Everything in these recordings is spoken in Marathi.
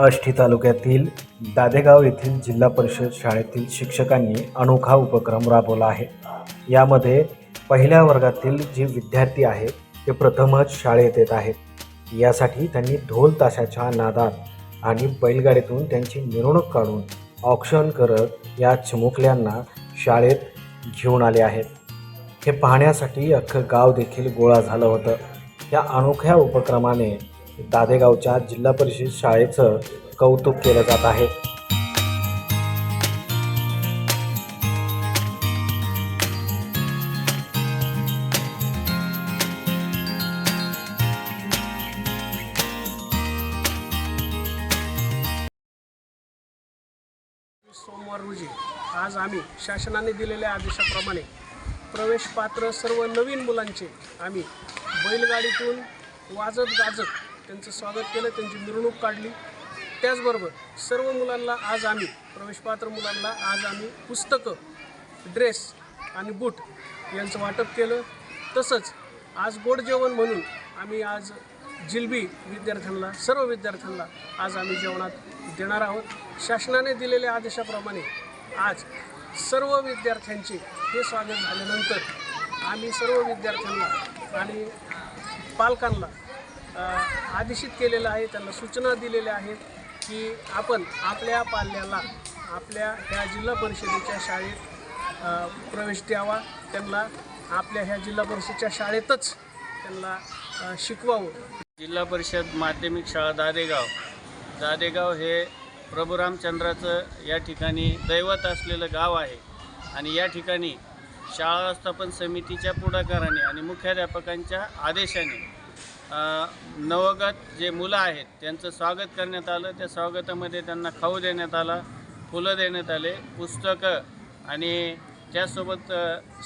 आष्टी तालुक्यातील दादेगाव येथील जिल्हा परिषद शाळेतील शिक्षकांनी अनोखा उपक्रम राबवला आहे. यामध्ये पहिल्या वर्गातील जे विद्यार्थी आहेत ते प्रथमच शाळेत येत आहेत. यासाठी त्यांनी ढोल ताशाच्या नादात आणि बैलगाडीतून त्यांची मिरवणूक काढून ऑक्शन करत या चिमुकल्यांना शाळेत घेऊन आले आहेत. हे पाहण्यासाठी अख्खं गाव देखील गोळा झालं होतं. या अनोख्या उपक्रमाने दादेगावच्या जिल्हा परिषद शाळेचं कौतुक केलं जात आहे. सोमवार रोजी आज आम्ही शासनाने दिलेल्या आदेशाप्रमाणे प्रवेश पात्र सर्व नवीन मुलांचे आम्ही बैलगाडीतून वाजत गाजत त्यांचं स्वागत केलं त्यांची मिरवणूक काढली. त्याचबरोबर सर्व मुलांना आज आम्ही प्रवेशपात्र मुलांना आज आम्ही पुस्तकं ड्रेस आणि बूट यांचं वाटप केलं. तसंच आज गोड जेवण म्हणून आम्ही आज जिलबी विद्यार्थ्यांना सर्व विद्यार्थ्यांना आज आम्ही जेवणात देणार आहोत. शासनाने दिलेल्या आदेशाप्रमाणे आज सर्व विद्यार्थ्यांचे हे स्वागत झाल्यानंतर आम्ही सर्व विद्यार्थ्यांना आणि पालकांना आदेशित केलेलं आहे त्यांना सूचना दिलेल्या आहेत की आपण आपल्या पाल्याला आपल्या ह्या जिल्हा परिषदेच्या शाळेत प्रवेश द्यावा. त्यांना आपल्या ह्या जिल्हा परिषदेच्या शाळेतच त्यांना शिकवावं. जिल्हा परिषद माध्यमिक शाळा दादेगाव. दादेगाव हे प्रभू रामचंद्राचं या ठिकाणी दैवत असलेलं गाव आहे. आणि या ठिकाणी शाळा व्यवस्थापन समितीच्या पुढाकाराने आणि मुख्याध्यापकांच्या आदेशाने नवगत जे मुलं आहेत त्यांचं स्वागत करण्यात आलं. त्या स्वागतामध्ये त्यांना खाऊ देण्यात आला फुलं देण्यात आले पुस्तकं आणि त्यासोबत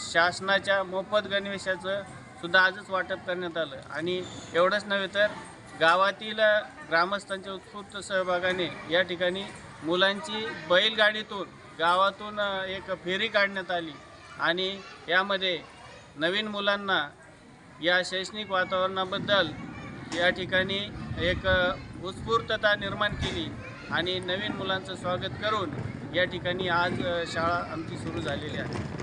शासनाच्या मोफत गणवेशाचं सुद्धा आजच वाटप करण्यात आलं. आणि एवढंच नव्हे तर गावातील ग्रामस्थांच्या उत्स्फूर्त सहभागाने या ठिकाणी मुलांची बैलगाडीतून गावातून एक फेरी काढण्यात आली. आणि यामध्ये नवीन मुलांना या शैक्षणिक वातावरणाबद्दल या ठिकाणी एक उत्स्फूर्तता निर्माण केली आणि नवीन मुलांचं स्वागत करून या ठिकाणी आज शाळा आमची सुरू झालेली आहे.